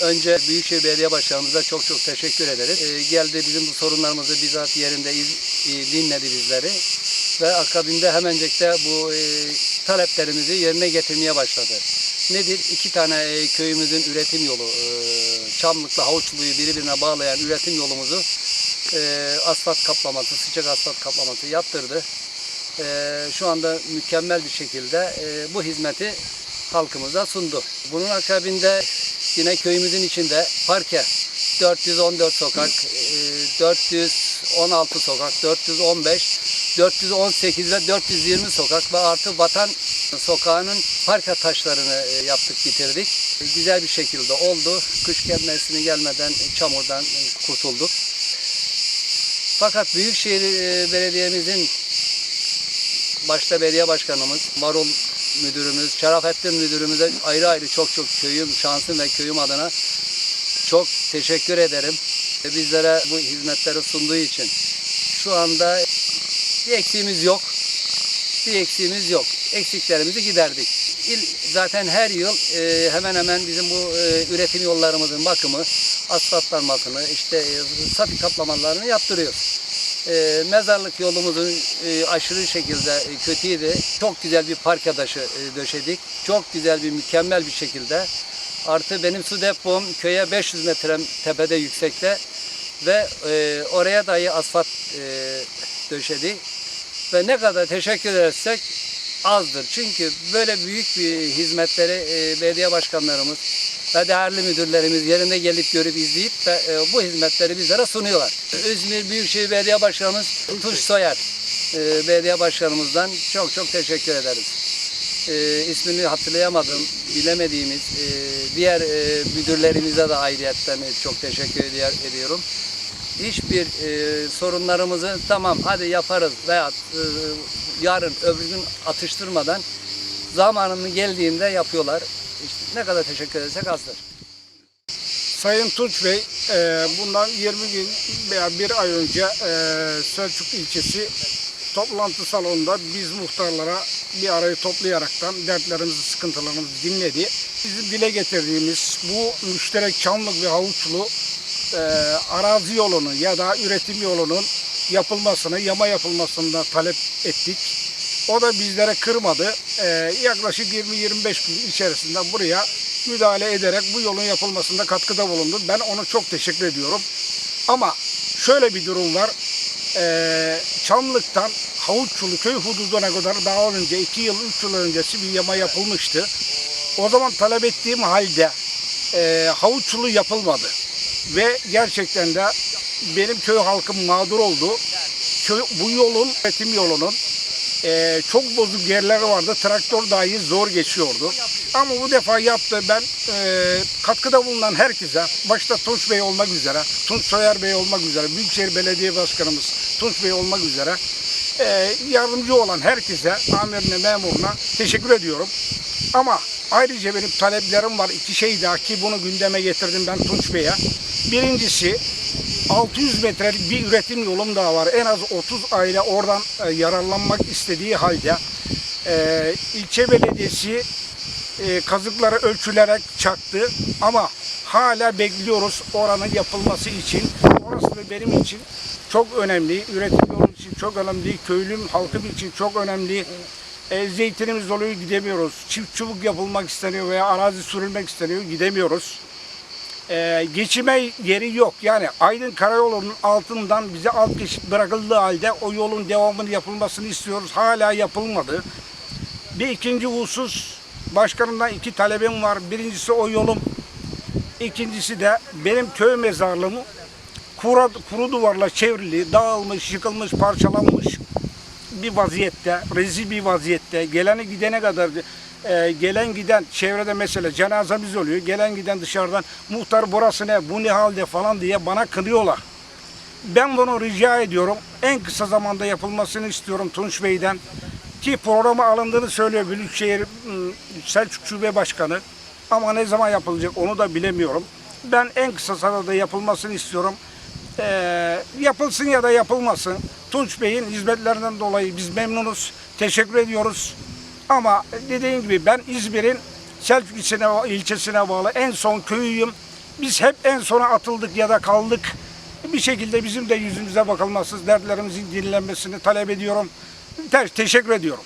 Önce Büyükşehir Belediye Başkanımıza çok çok teşekkür ederiz. Ee, geldi bizim bu sorunlarımızı bizzat yerinde iz- e, dinledi bizleri. Ve akabinde hemencek de bu e, taleplerimizi yerine getirmeye başladı. Nedir? İki tane e, köyümüzün üretim yolu, e, Çamlık'la Havuçlu'yu birbirine bağlayan üretim yolumuzu e, asfalt kaplaması, sıcak asfalt kaplaması yaptırdı. E, şu anda mükemmel bir şekilde e, bu hizmeti halkımıza sundu. Bunun akabinde yine köyümüzün içinde parke 414 sokak, e, 416 sokak, 415, 418 ve 420 sokak ve artı vatan sokağının parke taşlarını e, yaptık bitirdik. E, Güzel bir şekilde oldu. Kış gelmesini gelmeden e, çamurdan e, kurtulduk. Fakat Büyükşehir e, Belediye'mizin başta belediye başkanımız, Marul müdürümüz, Şerafettin müdürümüze ayrı ayrı çok çok köyüm, şansım ve köyüm adına çok teşekkür ederim. Bizlere bu hizmetleri sunduğu için. Şu anda bir eksiğimiz yok. Bir eksiğimiz yok. Eksiklerimizi giderdik. İl, zaten her yıl e, hemen hemen bizim bu e, üretim yollarımızın bakımı, asfaltlanmasını, işte e, safi kaplamalarını yaptırıyoruz. E, mezarlık yolumuzun e, aşırı şekilde e, kötüydü. Çok güzel bir park adaşı e, döşedik. Çok güzel bir mükemmel bir şekilde. Artı benim su depom köye 500 metre tepede yüksekte ve e, oraya dahi asfalt e, döşedi. Ve ne kadar teşekkür edersek azdır. Çünkü böyle büyük bir hizmetleri e, belediye başkanlarımız ve değerli müdürlerimiz yerinde gelip görüp izleyip de e, bu hizmetleri bizlere sunuyorlar. İzmir Büyükşehir Belediye Başkanımız Tuş Soyer e, belediye başkanımızdan çok çok teşekkür ederiz. E, ismini hatırlayamadım, bilemediğimiz e, diğer e, müdürlerimize de ayrıyetten çok teşekkür ediyor- ediyorum hiçbir e, sorunlarımızı tamam hadi yaparız veya e, yarın öbür gün atıştırmadan zamanının geldiğinde yapıyorlar. İşte ne kadar teşekkür edersek azdır. Sayın Tunç Bey, e, bundan 20 gün veya bir ay önce e, Selçuk ilçesi toplantı salonunda biz muhtarlara bir arayı toplayaraktan dertlerimizi, sıkıntılarımızı dinledi. Bizim dile getirdiğimiz bu müşterek Çamlık ve Havuçlu e, arazi yolunu ya da üretim yolunun yapılmasını, yama yapılmasını da talep ettik. O da bizlere kırmadı. E, yaklaşık 20-25 gün içerisinde buraya müdahale ederek bu yolun yapılmasında katkıda bulundu. Ben onu çok teşekkür ediyorum. Ama şöyle bir durum var. E, Çamlık'tan Havuççulu köy hududuna kadar daha önce 2 yıl 3 yıl öncesi bir yama yapılmıştı. O zaman talep ettiğim halde e, Havuççulu yapılmadı. Ve gerçekten de benim köy halkım mağdur oldu. Köy, bu yolun, üretim yolunun e, çok bozuk yerleri vardı. Traktör dahi zor geçiyordu. Ama bu defa yaptı. Ben e, katkıda bulunan herkese, başta Tunç Bey olmak üzere, Tunç Soyer Bey olmak üzere, Büyükşehir Belediye Başkanımız Tunç Bey olmak üzere e, yardımcı olan herkese, amirine, memuruna teşekkür ediyorum. Ama ayrıca benim taleplerim var. iki şey daha ki bunu gündeme getirdim ben Tunç Bey'e. Birincisi 600 metrelik bir üretim yolum daha var. En az 30 aile oradan e, yararlanmak istediği halde e, ilçe belediyesi e, kazıkları ölçülerek çaktı ama hala bekliyoruz oranın yapılması için. Orası da benim için çok önemli. Üretim yolu için çok önemli. Köylüm halkım için çok önemli. E, zeytinimiz oluyor gidemiyoruz. Çift çubuk yapılmak isteniyor veya arazi sürülmek isteniyor gidemiyoruz. E, geçime yeri yok. Yani Aydın Karayolu'nun altından bize alt geçit bırakıldığı halde o yolun devamını yapılmasını istiyoruz. Hala yapılmadı. Bir ikinci husus başkanımdan iki talebim var. Birincisi o yolum. İkincisi de benim köy mezarlığım kuru, kuru duvarla çevrili, dağılmış, yıkılmış, parçalanmış bir vaziyette, rezil bir vaziyette. Geleni gidene kadar e, gelen giden çevrede mesela cenazemiz oluyor. Gelen giden dışarıdan muhtar burası ne, bu ne halde falan diye bana kınıyorlar. Ben bunu rica ediyorum. En kısa zamanda yapılmasını istiyorum Tunç Bey'den. Ki programa alındığını söylüyor Büyükşehir ım, Selçuk Şube Başkanı. Ama ne zaman yapılacak onu da bilemiyorum. Ben en kısa sırada yapılmasını istiyorum. Ee, yapılsın ya da yapılmasın. Tunç Bey'in hizmetlerinden dolayı biz memnunuz. Teşekkür ediyoruz. Ama dediğim gibi ben İzmir'in Selçuk ilçesine, ilçesine bağlı en son köyüyüm. Biz hep en sona atıldık ya da kaldık. Bir şekilde bizim de yüzümüze bakılması, dertlerimizin dinlenmesini talep ediyorum. Te- teşekkür ediyorum.